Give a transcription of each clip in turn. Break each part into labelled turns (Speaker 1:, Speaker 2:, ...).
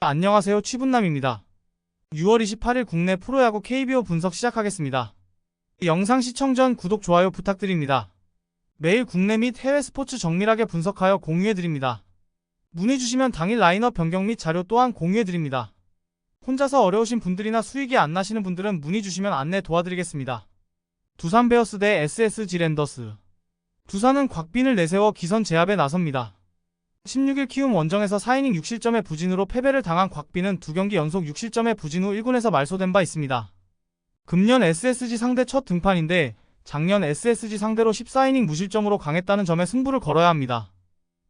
Speaker 1: 안녕하세요. 취분남입니다. 6월 28일 국내 프로야구 KBO 분석 시작하겠습니다. 영상 시청 전 구독, 좋아요 부탁드립니다. 매일 국내 및 해외 스포츠 정밀하게 분석하여 공유해드립니다. 문의 주시면 당일 라인업 변경 및 자료 또한 공유해드립니다. 혼자서 어려우신 분들이나 수익이 안 나시는 분들은 문의 주시면 안내 도와드리겠습니다. 두산 베어스 대 SSG 랜더스 두산은 곽빈을 내세워 기선 제압에 나섭니다. 16일 키움 원정에서 4이닝 6실점의 부진으로 패배를 당한 곽빈은 두 경기 연속 6실점의 부진 후 1군에서 말소된 바 있습니다. 금년 SSG 상대 첫 등판인데 작년 SSG 상대로 14이닝 무실점으로 강했다는 점에 승부를 걸어야 합니다.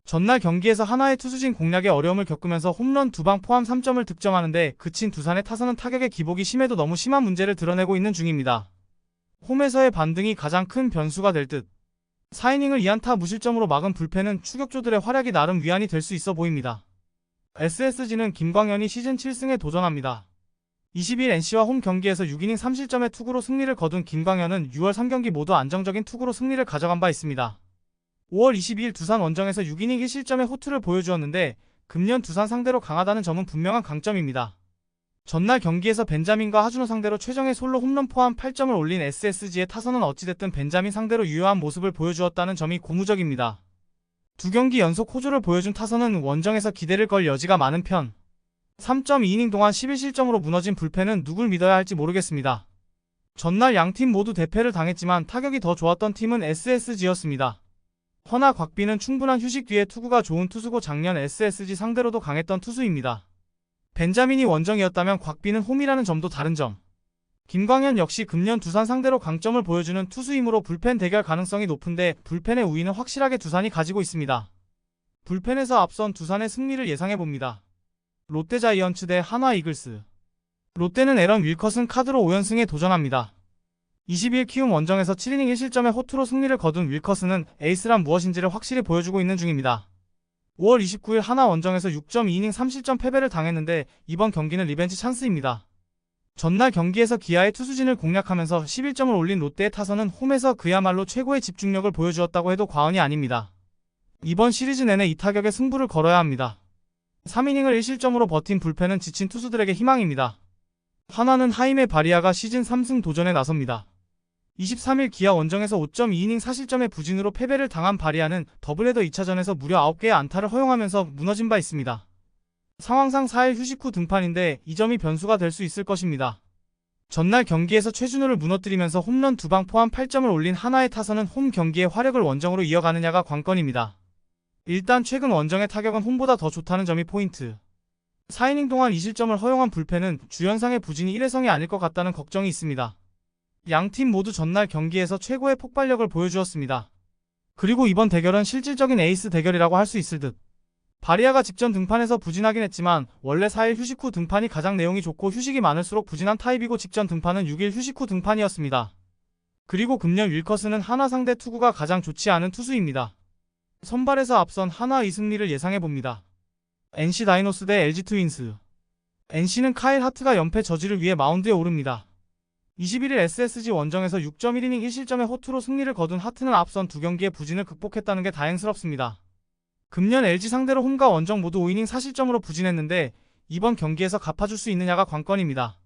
Speaker 1: 전날 경기에서 하나의 투수진 공략에 어려움을 겪으면서 홈런 두 방 포함 3점을 득점하는데 그친 두산의 타선은 타격의 기복이 심해도 너무 심한 문제를 드러내고 있는 중입니다. 홈에서의 반등이 가장 큰 변수가 될 듯. 4이닝을 2안타 무실점으로 막은 불펜은 추격조들의 활약이 나름 위안이 될 수 있어 보입니다. SSG는 김광현이 시즌 7승에 도전합니다. 20일 NC와 홈 경기에서 6이닝 3실점의 투구로 승리를 거둔 김광현은 6월 3경기 모두 안정적인 투구로 승리를 가져간 바 있습니다. 5월 22일 두산 원정에서 6이닝 1실점의 호투를 보여주었는데 금년 두산 상대로 강하다는 점은 분명한 강점입니다. 전날 경기에서 벤자민과 하준호 상대로 최정의 솔로 홈런 포함 8점을 올린 SSG의 타선은 어찌됐든 벤자민 상대로 유효한 모습을 보여주었다는 점이 고무적입니다. 두 경기 연속 호조를 보여준 타선은 원정에서 기대를 걸 여지가 많은 편. 3.2이닝 동안 11실점으로 무너진 불펜은 누굴 믿어야 할지 모르겠습니다. 전날 양 팀 모두 대패를 당했지만 타격이 더 좋았던 팀은 SSG였습니다. 허나 곽빈은 충분한 휴식 뒤에 투구가 좋은 투수고 작년 SSG 상대로도 강했던 투수입니다. 벤자민이 원정이었다면 곽빈은 홈이라는 점도 다른 점. 김광현 역시 금년 두산 상대로 강점을 보여주는 투수이므로 불펜 대결 가능성이 높은데 불펜의 우위는 확실하게 두산이 가지고 있습니다. 불펜에서 앞선 두산의 승리를 예상해봅니다. 롯데 자이언츠 대 한화 이글스. 롯데는 에런 윌컷은 카드로 5연승에 도전합니다. 22일 키움 원정에서 7이닝 1실점의 호투로 승리를 거둔 윌커스는 에이스란 무엇인지를 확실히 보여주고 있는 중입니다. 5월 29일 하나 원정에서 6.2이닝 3실점 패배를 당했는데 이번 경기는 리벤지 찬스입니다. 전날 경기에서 기아의 투수진을 공략하면서 11점을 올린 롯데의 타선은 홈에서 그야말로 최고의 집중력을 보여주었다고 해도 과언이 아닙니다. 이번 시리즈 내내 이 타격에 승부를 걸어야 합니다. 3이닝을 1실점으로 버틴 불펜은 지친 투수들에게 희망입니다. 하나는 하임의 바리아가 시즌 3승 도전에 나섭니다. 23일 기아 원정에서 5.2이닝 4실점의 부진으로 패배를 당한 바리아는 더블헤더 2차전에서 무려 9개의 안타를 허용하면서 무너진 바 있습니다. 상황상 4일 휴식 후 등판인데 이 점이 변수가 될 수 있을 것입니다. 전날 경기에서 최준호를 무너뜨리면서 홈런 두방 포함 8점을 올린 하나의 타선은 홈 경기의 화력을 원정으로 이어가느냐가 관건입니다. 일단 최근 원정의 타격은 홈보다 더 좋다는 점이 포인트. 4이닝 동안 2실점을 허용한 불펜은 주연상의 부진이 일회성이 아닐 것 같다는 걱정이 있습니다. 양팀 모두 전날 경기에서 최고의 폭발력을 보여주었습니다. 그리고 이번 대결은 실질적인 에이스 대결이라고 할 수 있을 듯. 바리아가 직전 등판에서 부진하긴 했지만 원래 4일 휴식 후 등판이 가장 내용이 좋고 휴식이 많을수록 부진한 타입이고 직전 등판은 6일 휴식 후 등판이었습니다. 그리고 금년 윌커스는 하나 상대 투구가 가장 좋지 않은 투수입니다. 선발에서 앞선 하나 2승리를 예상해봅니다. NC 다이노스 대 LG 트윈스. NC는 카일 하트가 연패 저지를 위해 마운드에 오릅니다. 21일 SSG 원정에서 6.1이닝 1실점의 호투로 승리를 거둔 하트는 앞선 두 경기의 부진을 극복했다는 게 다행스럽습니다. 금년 LG 상대로 홈과 원정 모두 5이닝 4실점으로 부진했는데 이번 경기에서 갚아줄 수 있느냐가 관건입니다.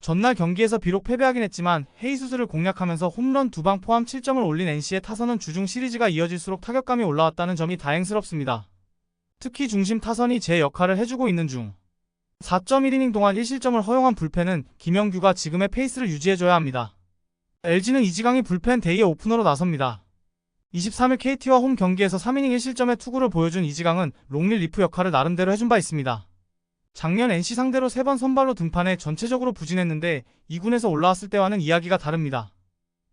Speaker 1: 전날 경기에서 비록 패배하긴 했지만 헤이수스를 공략하면서 홈런 두 방 포함 7점을 올린 NC의 타선은 주중 시리즈가 이어질수록 타격감이 올라왔다는 점이 다행스럽습니다. 특히 중심 타선이 제 역할을 해주고 있는 중. 4.1이닝 동안 1실점을 허용한 불펜은 김영규가 지금의 페이스를 유지해줘야 합니다. LG는 이지강이 불펜 대의 오프너로 나섭니다. 23일 KT와 홈 경기에서 3이닝 1실점의 투구를 보여준 이지강은 롱릴 리프 역할을 나름대로 해준 바 있습니다. 작년 NC 상대로 3번 선발로 등판해 전체적으로 부진했는데 2군에서 올라왔을 때와는 이야기가 다릅니다.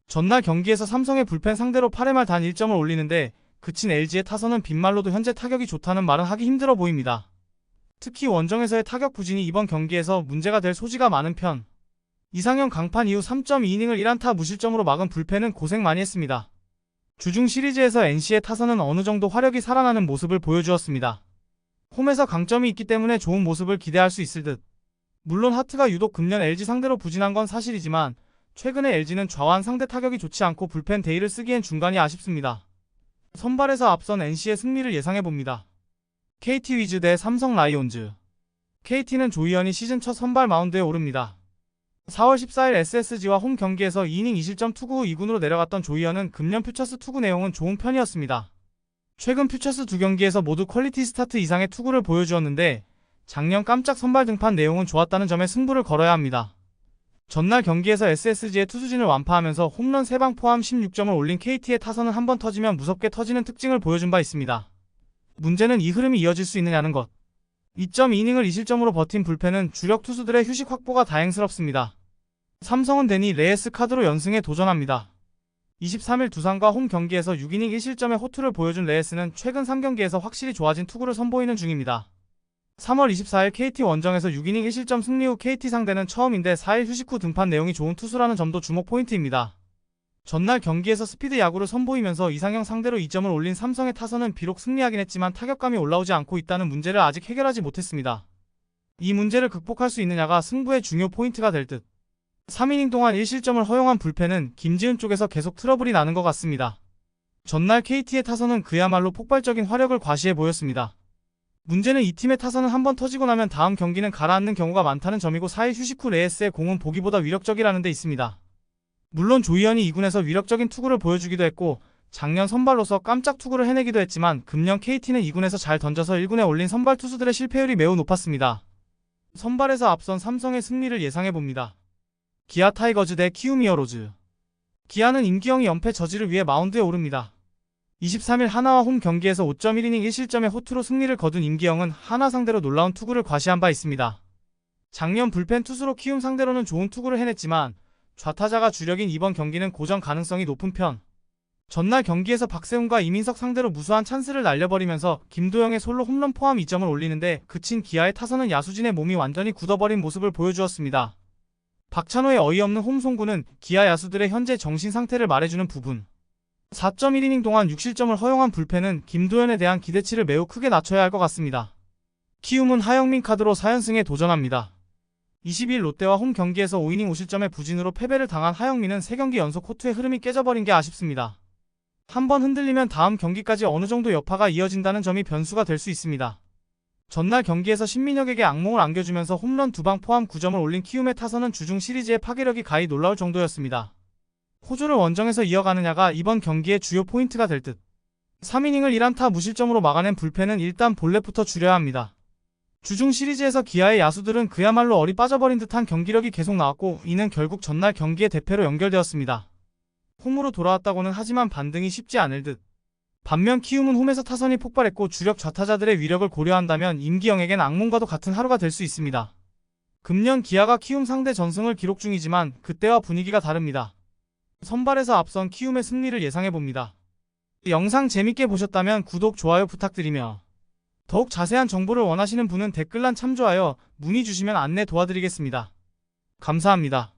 Speaker 1: 전날 경기에서 삼성의 불펜 상대로 8회 말 단 1점을 올리는데 그친 LG의 타선은 빈말로도 현재 타격이 좋다는 말은 하기 힘들어 보입니다. 특히 원정에서의 타격 부진이 이번 경기에서 문제가 될 소지가 많은 편. 이상형 강판 이후 3.2이닝을 1안타 무실점으로 막은 불펜은 고생 많이 했습니다. 주중 시리즈에서 NC의 타선은 어느 정도 화력이 살아나는 모습을 보여주었습니다. 홈에서 강점이 있기 때문에 좋은 모습을 기대할 수 있을 듯. 물론 하트가 유독 금년 LG 상대로 부진한 건 사실이지만 최근에 LG는 좌완 상대 타격이 좋지 않고 불펜 데이를 쓰기엔 중간이 아쉽습니다. 선발에서 앞선 NC의 승리를 예상해봅니다. KT 위즈 대 삼성 라이온즈. KT는 조희연이 시즌 첫 선발 마운드에 오릅니다. 4월 14일 SSG와 홈 경기에서 2이닝 2실점 투구 후 2군으로 내려갔던 조희연은 금년 퓨처스 투구 내용은 좋은 편이었습니다. 최근 퓨처스 두 경기에서 모두 퀄리티 스타트 이상의 투구를 보여주었는데 작년 깜짝 선발 등판 내용은 좋았다는 점에 승부를 걸어야 합니다. 전날 경기에서 SSG의 투수진을 완파하면서 홈런 3방 포함 16점을 올린 KT의 타선은 한 번 터지면 무섭게 터지는 특징을 보여준 바 있습니다. 문제는 이 흐름이 이어질 수 있느냐는 것. 2.2이닝을 2실점으로 버틴 불펜은 주력 투수들의 휴식 확보가 다행스럽습니다. 삼성은 데니 레에스 카드로 연승에 도전합니다. 23일 두산과 홈 경기에서 6이닝 1실점의 호투를 보여준 레에스는 최근 3경기에서 확실히 좋아진 투구를 선보이는 중입니다. 3월 24일 KT 원정에서 6이닝 1실점 승리 후 KT 상대는 처음인데 4일 휴식 후 등판 내용이 좋은 투수라는 점도 주목 포인트입니다. 전날 경기에서 스피드 야구를 선보이면서 이상형 상대로 2점을 올린 삼성의 타선은 비록 승리하긴 했지만 타격감이 올라오지 않고 있다는 문제를 아직 해결하지 못했습니다. 이 문제를 극복할 수 있느냐가 승부의 중요 포인트가 될 듯. 3이닝 동안 1실점을 허용한 불펜은 김지은 쪽에서 계속 트러블이 나는 것 같습니다. 전날 KT의 타선은 그야말로 폭발적인 화력을 과시해 보였습니다. 문제는 이 팀의 타선은 한번 터지고 나면 다음 경기는 가라앉는 경우가 많다는 점이고 4일 휴식 후 레에스의 공은 보기보다 위력적이라는 데 있습니다. 물론 조희연이 2군에서 위력적인 투구를 보여주기도 했고 작년 선발로서 깜짝 투구를 해내기도 했지만 금년 KT는 2군에서 잘 던져서 1군에 올린 선발 투수들의 실패율이 매우 높았습니다. 선발에서 앞선 삼성의 승리를 예상해봅니다. 기아 타이거즈 대 키움 히어로즈 기아는 임기영이 연패 저지를 위해 마운드에 오릅니다. 23일 하나와 홈 경기에서 5.1이닝 1실점의 호투로 승리를 거둔 임기영은 하나 상대로 놀라운 투구를 과시한 바 있습니다. 작년 불펜 투수로 키움 상대로는 좋은 투구를 해냈지만 좌타자가 주력인 이번 경기는 고전 가능성이 높은 편. 전날 경기에서 박세훈과 이민석 상대로 무수한 찬스를 날려버리면서 김도영의 솔로 홈런 포함 2점을 올리는데 그친 기아의 타선은 야수진의 몸이 완전히 굳어버린 모습을 보여주었습니다. 박찬호의 어이없는 홈송구는 기아 야수들의 현재 정신 상태를 말해주는 부분. 4.1이닝 동안 6실점을 허용한 불펜은 김도현에 대한 기대치를 매우 크게 낮춰야 할 것 같습니다. 키움은 하영민 카드로 4연승에 도전합니다. 20일 롯데와 홈 경기에서 5이닝 5실점의 부진으로 패배를 당한 하영민은 3경기 연속 코트의 흐름이 깨져버린 게 아쉽습니다. 한번 흔들리면 다음 경기까지 어느 정도 여파가 이어진다는 점이 변수가 될 수 있습니다. 전날 경기에서 신민혁에게 악몽을 안겨주면서 홈런 두방 포함 9점을 올린 키움의 타선은 주중 시리즈의 파괴력이 가히 놀라울 정도였습니다. 호조를 원정에서 이어가느냐가 이번 경기의 주요 포인트가 될 듯. 3이닝을 1안타 무실점으로 막아낸 불펜은 일단 볼넷부터 줄여야 합니다. 주중 시리즈에서 기아의 야수들은 그야말로 얼이 빠져버린 듯한 경기력이 계속 나왔고 이는 결국 전날 경기의 대패로 연결되었습니다. 홈으로 돌아왔다고는 하지만 반등이 쉽지 않을 듯. 반면 키움은 홈에서 타선이 폭발했고 주력 좌타자들의 위력을 고려한다면 임기영에겐 악몽과도 같은 하루가 될 수 있습니다. 금년 기아가 키움 상대 전승을 기록 중이지만 그때와 분위기가 다릅니다. 선발에서 앞선 키움의 승리를 예상해봅니다. 영상 재밌게 보셨다면 구독, 좋아요 부탁드리며 더욱 자세한 정보를 원하시는 분은 댓글란 참조하여 문의 주시면 안내 도와드리겠습니다. 감사합니다.